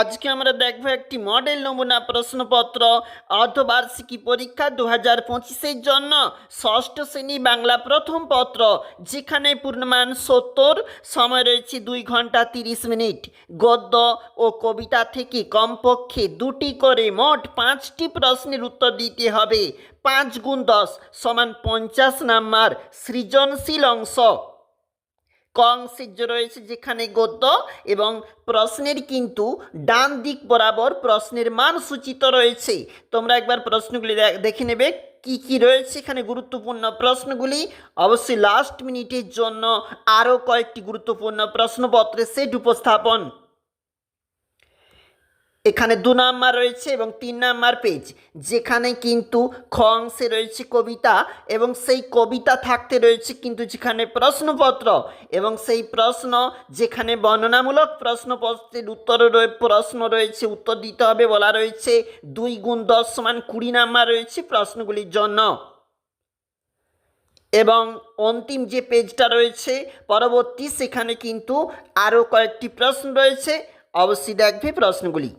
আজকে আমরা দেখব একটি মডেল নমুনা প্রশ্নপত্র অর্ধবার্ষিকী পরীক্ষা দু হাজার পঁচিশের জন্য ষষ্ঠ শ্রেণি বাংলা প্রথম পত্র, যেখানে পূর্ণমান সত্তর, সময় রয়েছে দুই ঘণ্টা তিরিশ মিনিট। গদ্য ও কবিতা থেকে কমপক্ষে দুটি করে মোট পাঁচটি প্রশ্নের উত্তর দিতে হবে। পাঁচ গুণ দশ সমান পঞ্চাশ নাম্বার সৃজনশীল অংশ। কংসিজ রয়েছে যেখানে গদ্য এবং প্রশ্নের কিন্তু ডান দিক বরাবর প্রশ্নের মান সূচিত রয়েছে। তোমরা একবার প্রশ্নগুলি দেখে নেবে কি কি রয়েছে এখানে গুরুত্বপূর্ণ প্রশ্নগুলি। অবশ্যই লাস্ট মিনিটের জন্য আরও কয়েকটি গুরুত্বপূর্ণ প্রশ্নপত্রের সেট উপস্থাপন। এখানে দু নাম্বার রয়েছে এবং তিন নাম্বার পেজ যেখানে কিন্তু খ অংশে রয়েছে কবিতা এবং সেই কবিতা থাকতে রয়েছে কিন্তু যেখানে প্রশ্নপত্র এবং সেই প্রশ্ন যেখানে বর্ণনামূলক প্রশ্নপত্রের উত্তর প্রশ্ন রয়েছে, উত্তর দিতে হবে বলা রয়েছে, দুই গুণ দশ সমান কুড়ি নাম্বার রয়েছে প্রশ্নগুলির জন্য। এবং অন্তিম যে পেজটা রয়েছে, পরবর্তী সেখানে কিন্তু আরও কয়েকটি প্রশ্ন রয়েছে, অবশ্যই দেখবে প্রশ্নগুলি।